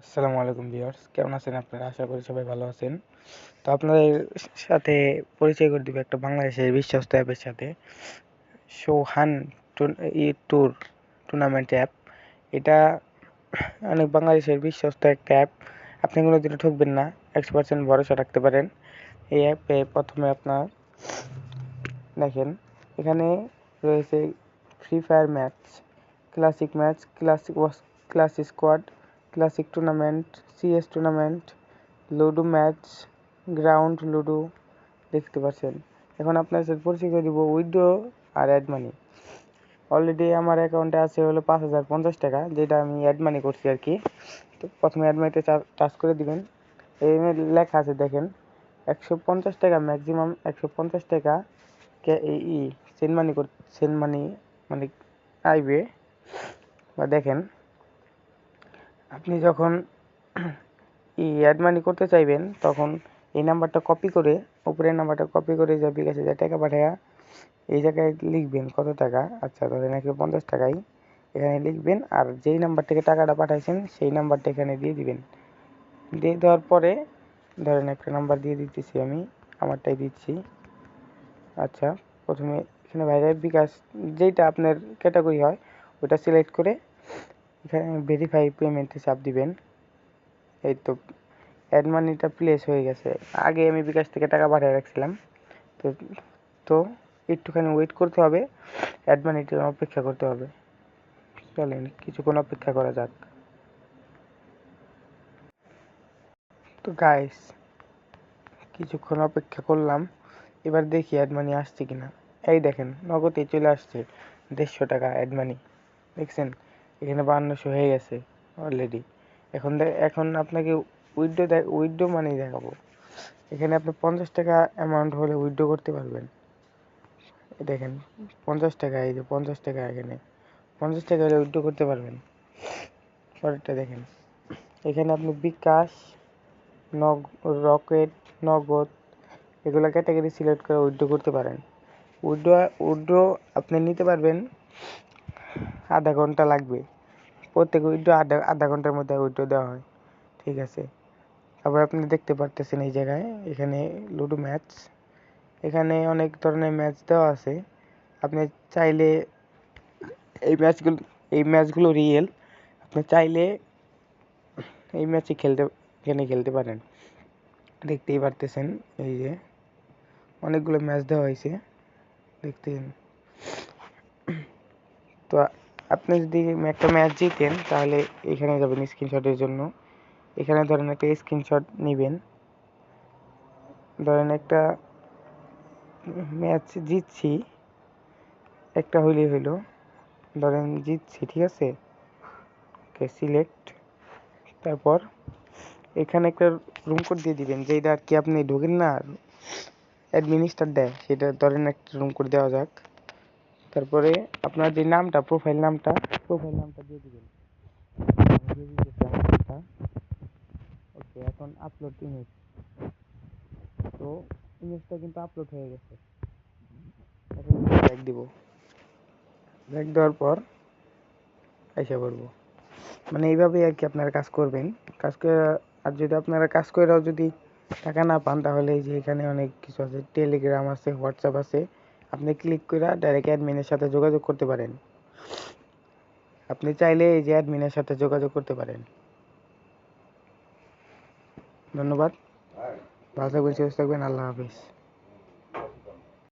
আসসালামু আলাইকুম ভিউয়ার্স, কেমন আছেন আপনারা? আশা করি সবাই ভালো আছেন। তো আপনাদের সাথে পরিচয় করে দিব একটা বাংলাদেশের বিশ্বস্ত অ্যাপের সাথে। সোহান ট্যুর টুর্নামেন্ট অ্যাপ এটা অনেক বাংলাদেশের বিশ্বস্ত একটা অ্যাপ আপনি কোনো দিনও ঠকবেন না একশো পার্সেন্ট ভরসা রাখতে পারেন। এই অ্যাপে প্রথমে আপনার দেখেন, এখানে রয়েছে free fire match classic match classic class squad classic tournament CS tournament ludo match ground ludo দেখতে পাচ্ছেন। এখন আপনার সাথে পরিচয় করে দিব উইডো আর অ্যাড মানি অলরেডি আমার অ্যাকাউন্টে আছে হলো পাঁচ হাজার পঞ্চাশ টাকা, যেটা আমি অ্যাড মানি করছি আর কি। তো প্রথমে অ্যাড মানিতে টাচ করে দিবেন। এই লেখা আছে, দেখেন, একশো পঞ্চাশ টাকা ম্যাক্সিমাম একশো পঞ্চাশ টাকা কে ই সেন্ড মানি কর সেন্ড মানি মানে আইবে। বা দেখেন আপনি যখন ই অ্যাড মানি করতে চাইবেন, তখন এই নাম্বারটা কপি করে, উপরের নাম্বারটা কপি করে যা বিকাশে যা টাকা পাঠায়া, এই জায়গায় লিখবেন কত টাকা? আচ্ছা ধরেন একশো পঞ্চাশ টাকাই এখানে লিখবেন, আর যেই নাম্বার থেকে টাকাটা পাঠাইছেন, সেই নাম্বারটা এখানে দিয়ে দিবেন। দিয়ে দেওয়ার পরে, ধরেন একটা নাম্বার দিয়ে দিতেছি আমি, আমারটাই দিচ্ছি। আচ্ছা প্রথমে এখানে বাইরে বিকাশ, যেইটা আপনার ক্যাটাগরি হয় ওটা সিলেক্ট করে ভেরিফাই পেমেন্টে চাপ দিবেন। এই তো অ্যাড প্লেস হয়ে গেছে। আগে আমি বিকাশ থেকে টাকা পাঠিয়ে রাখছিলাম। তো তো একটুখানি ওয়েট করতে হবে। অ্যাড অপেক্ষা করতে হবে। চলেন, কিছুক্ষণ অপেক্ষা করা যাক। তো গাইস কিছুক্ষণ অপেক্ষা করলাম। এবার দেখি অ্যাড মানি আসছে কিনা। এই দেখেন, নগদে চলে আসছে দেড়শো টাকা অ্যাড মানি দেখছেন? এখানে বান্নশো হয়ে গেছে অলরেডি এখন এখন আপনাকে উইথড্র উইথড্র মানি দেখাবো। এখানে আপনি পঞ্চাশ টাকা অ্যামাউন্ট হলে উইথড্র করতে পারবেন। দেখেন, পঞ্চাশ টাকা, এই যে পঞ্চাশ টাকা এখানে। পঞ্চাশ টাকা হলে উইথড্র করতে পারবেন। পরেরটা দেখেন। এখানে আপনি বিকাশ, নগ, রকেট, নগদ, এগুলো ক্যাটাগরি সিলেক্ট করে উইথড্র করতে পারেন। উইথড্র উইথড্র আপনি নিতে পারবেন, আধা ঘণ্টা লাগবে। প্রত্যেক উইড্রো আধা আধা ঘণ্টার মধ্যে উইড্রো দেওয়া হয়। ঠিক আছে? তারপর আপনি দেখতে পারতেছেন এই জায়গায়, এখানে লুডো ম্যাচ। এখানে অনেক ধরনের ম্যাচ দেওয়া আছে। আপনি চাইলে এই ম্যাচগুলো এই ম্যাচগুলো রিয়েল আপনি চাইলে এই ম্যাচে খেলতে, এখানে খেলতে পারেন। দেখতেই পারতেছেন এই যে অনেকগুলো ম্যাচ দেওয়া হয়েছে। দেখতেছেন তো আপনি যদি একটা ম্যাচ জিতেন, তাহলে এখানে যাবেন স্ক্রিনশটের জন্য। এখানে ধরেন একটা স্ক্রিনশট নেবেন। ধরেন একটা ম্যাচ জিতছি, একটা হইলেই হইল। ধরেন জিতছি, ঠিক আছে? ওকে সিলেক্ট তারপর এখানে একটা রুম কোড দিয়ে দিবেন যেটা আর কি আপনি ঢোকেন না অ্যাডমিনিস্টার দেয়, সেটা ধরেন একটা রুম কোড দেওয়া যাক। তারপরে আপনার যে নামটা প্রোফাইল নামটা প্রোফাইল নামটা দিয়ে দিবেন। ওকে এখন আপলোড ইমেজ তো ইমেজটা কিন্তু আপলোড হয়ে গেছে। এখন ব্যাক দিব। ব্যাক দেওয়ার পর এসে করব মানে এইভাবেই আর কি আপনারা কাজ করবেন। কাজ করে, আর যদি আপনারা কাজ করেও যদি টাকা না পান, তাহলে এই যে এখানে অনেক কিছু আছে। টেলিগ্রাম আছে হোয়াটসঅ্যাপ আছে। আপনি ক্লিক করে ডাইরেক্ট অ্যাডমিনের সাথে যোগাযোগ করতে পারেন। আপনি চাইলে এই যে অ্যাডমিনের সাথে যোগাযোগ করতে পারেন। ধন্যবাদ। ভালো থাকবেন, সুস্থ থাকবেন। আল্লাহ হাফিজ।